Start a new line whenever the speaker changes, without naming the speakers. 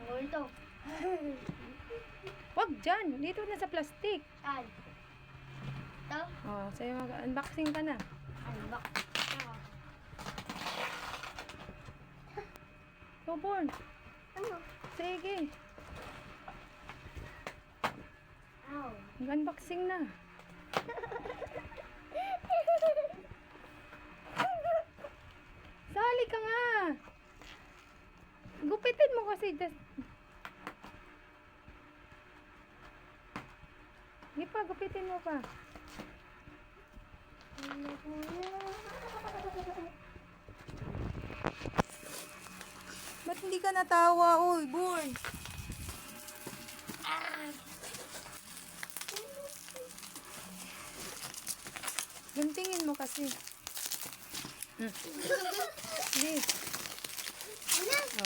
Ang multo.
Wag dyan. Dito na sa plastic.
Saan? Ito?
Oh, sa'yo mag-unboxing ka na. Go, Born.
Ano?
Sige.
Ow.
Mag-unboxing na. Gupitin mo kasi. Das... Hindi pa, gupitin mo pa. Ba't hindi ka natawa? Uy, Born. Guntingin mo kasi. Hmm. Sige.